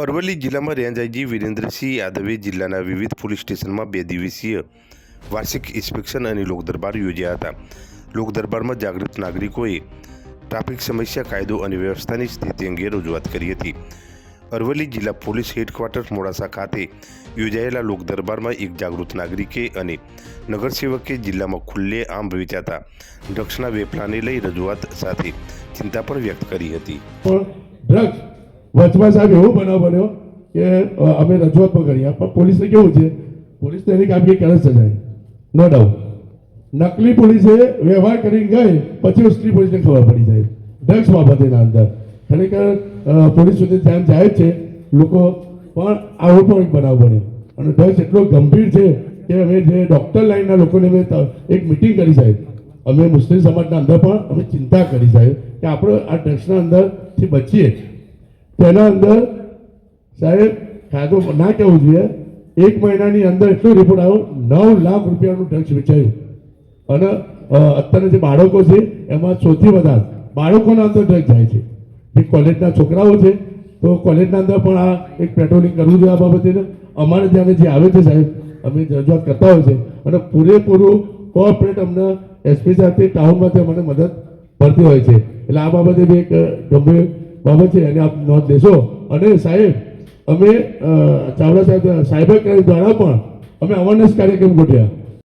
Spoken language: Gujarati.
અરવલ્લી જિલ્લામાં રેન્જ આઈજી વિરેન્દ્રસિંહ યાદવે જિલ્લાના વિવિધ પોલીસ સ્ટેશનમાં બે દિવસીય વાર્ષિક ઇન્સ્પેક્શન અને લોકદરબાર યોજ્યા હતા. લોકદરબારમાં જાગૃત નાગરિકોએ ટ્રાફિક સમસ્યા, કાયદો અને વ્યવસ્થાની સ્થિતિ અંગે રજૂઆત કરી હતી. અરવલ્લી જિલ્લા પોલીસ હેડક્વાર્ટર મોડાસા ખાતે યોજાયેલા લોકદરબારમાં એક જાગૃત નાગરિકે અને નગરસેવકે જિલ્લામાં ખુલ્લે આમ વેચાતા ડ્રગ્સના વેપલાને લઈ રજૂઆત સાથે ચિંતા પણ વ્યક્ત કરી હતી. ડ્રગ્સ વચમાં સાહેબ એવો બનાવ બન્યો કે અમે રજૂઆત પણ કરી. પણ પોલીસને કેવું છે? પોલીસને એની કામગીરી કરે સજાય નો ડાઉટ નકલી પોલીસે વ્યવહાર કરીને ગઈ પછી ઉસ્ત્રી પોલીસને ખબર પડી જાય. ડ્રગ્સ બાબતેના અંદર. ખરેખર પોલીસ સુધી ધ્યાન જાય જ છે લોકો. પણ આવો પણ એક બનાવ બન્યો. અને ડ્રગ્સ એટલો ગંભીર છે કે અમે જે ડૉક્ટર લાઈનના લોકોને અમે એક મિટિંગ કરી સાહેબ. અમે મુસ્લિમ સમાજના અંદર પણ અમે ચિંતા કરી સાહેબ કે આપણે આ ડ્રગ્સના અંદરથી બચીએ. તેના અંદર સાહેબ કાયદો ના કહેવું જોઈએ. એક મહિનાની અંદર એટલો રિપોર્ટ આવ્યો? નવ લાખ રૂપિયાનું ડ્રગ્સ વેચાયું. અને અત્યારના અત્યારે જે બાળકો છે, એમાં સૌથી વધારે બાળકોના અંદર ડ્રગ્સ જાય છે. જે કોલેજના છોકરાઓ છે, તો કોલેજના અંદર પણ આ એક પેટ્રોલિંગ કરવું જોઈએ આ બાબતે અમારે ત્યાં જે આવે છે સાહેબ, અમે રજૂઆત કરતા હોય છે અને પૂરેપૂરું કોઓપરેટ અમને એસપી સાથે ટાઉનમાંથી અમને મદદ મળતી હોય છે. એટલે આ બાબતે બી એક ગંભીર બાબત છે એને આપ નોંધ લેશો. અને સાહેબ, અમે ચાવડા સાહેબ સાયબર ક્રાઇમ દ્વારા પણ અમે અવેરનેસ કાર્યક્રમ ગોઠવ્યા.